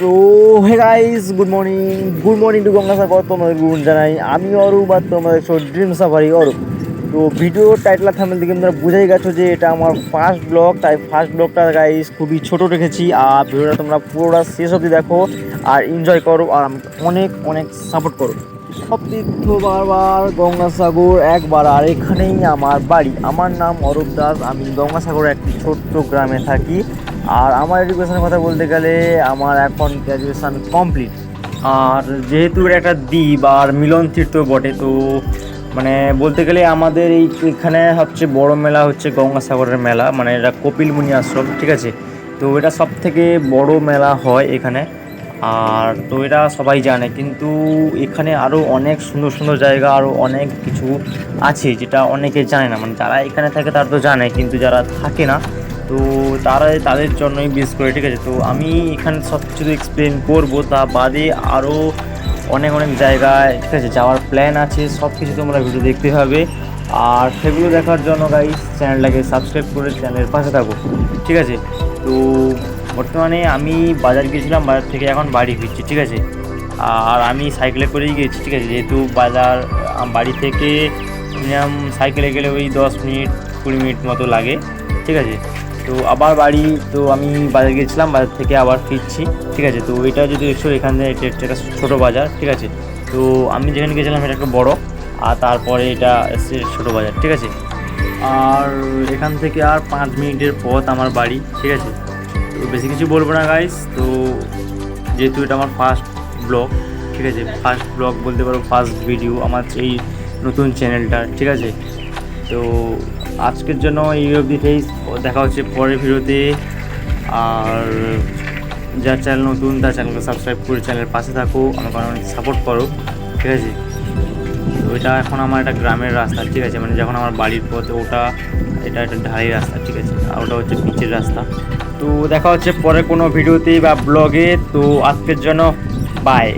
তো hey guys good morning good morning to Gangasagar তোমাদের গুণ জানাই। আমি অরূপ আর তোমাদের ড্রিম সাফারি অরূপ। তো ভিডিও টাইটেল থামেল দিকে তোমরা বুঝেই গেছো যে এটা আমার ফার্স্ট ব্লগ তাই ফার্স্ট ব্লগটা গাইস খুবই ছোট রেখেছি। আর ভিডিওটা তোমরা পুরোটা শেষ অবধি দেখো আর এনজয় করো আর অনেক অনেক সাপোর্ট করো। সব তীর্থ বারবার গঙ্গাসাগর একবার, আর এখানেই আমার বাড়ি। আমার নাম অরূপ দাস। আমি গঙ্গাসাগরের একটি ছোট্ট গ্রামে থাকি। আর আমার এডুকেশনের কথা বলতে গেলে আমার এখন গ্র্যাজুয়েশান কমপ্লিট আর যেহেতু এটা একটা দ্বীপ আর মিলন তীর্থ বটে, তো মানে বলতে গেলে আমাদের এই এখানে সবচেয়ে বড় মেলা হচ্ছে গঙ্গাসাগরের মেলা মানে এটা কপিলমুনি আশ্রম, ঠিক আছে? তো এটা সব থেকে বড় মেলা হয় এখানে। আর তো এটা সবাই জানে, কিন্তু এখানে আরও অনেক সুন্দর সুন্দর জায়গা আরও অনেক কিছু আছে যেটা অনেকে জানে না। মানে যারা এখানে থাকে তারা তো জানে, কিন্তু যারা থাকে না তো তারা তাদের জন্যই বিশেষ করে, ঠিক আছে? তো আমি এখানে সব কিছু এক্সপ্লেন করব। তা বাদে আরও অনেক অনেক জায়গায়, ঠিক আছে? যাওয়ার প্ল্যান আছে, সব কিছু তোমরা ভিডিও দেখতে হবে। আর সেগুলো দেখার জন্য গাইস চ্যানেলটাকে সাবস্ক্রাইব করে চ্যানেলের পাশে থাকো, ঠিক আছে? তো বর্তমানে আমি বাজার গিয়েছিলাম, বাজার থেকে এখন বাড়ি ফিরছি, ঠিক আছে? আর আমি সাইকেলে করেই গেছি ঠিক আছে? যেহেতু বাজার বাড়ি থেকে মিনিমাম সাইকেলে গেলে ওই দশ মিনিট, কুড়ি মিনিট মতো লাগে, ঠিক আছে? তো আবার বাড়ি, তো আমি বাজার গিয়েছিলাম বাজার থেকে আবার ফিরছি, ঠিক আছে? তো এটা যদি দেখছ, এখানে এটা একটা ছোটো বাজার, ঠিক আছে? তো আমি যেখানে গেছিলাম, এটা একটা বড়, আর তারপরে এটা এসছে ছোটো বাজার, ঠিক আছে? আর এখান থেকে আর পাঁচ মিনিটের পথ আমার বাড়ি, ঠিক আছে? তো বেশি কিছু বলব না গাইস তো যেহেতু এটা আমার ফার্স্ট ব্লগ ঠিক আছে? ফার্স্ট ব্লগ বলতে পারো ফার্স্ট ভিডিও আমার এই নতুন চ্যানেলটা ঠিক আছে? তো আজকের জন্য এই অবধিতেই দেখা হচ্ছে পরের ভিডিওতে। আর যার চ্যানেল নতুন, তার চ্যানেলকে সাবস্ক্রাইব করে চ্যানেলের পাশে থাকো। আমাকে অনেক সাপোর্ট করো। ঠিক আছে? এটা এখন আমার একটা গ্রামের রাস্তা, ঠিক আছে? মানে যখন আমার বাড়ির পথে ওটা, এটা একটা ঢালাই রাস্তা, ঠিক আছে? আর ওটা হচ্ছে পিচের রাস্তা। তো দেখা হচ্ছে পরে কোনো ভিডিওতে বা ব্লগে তো আজকের জন্য বাই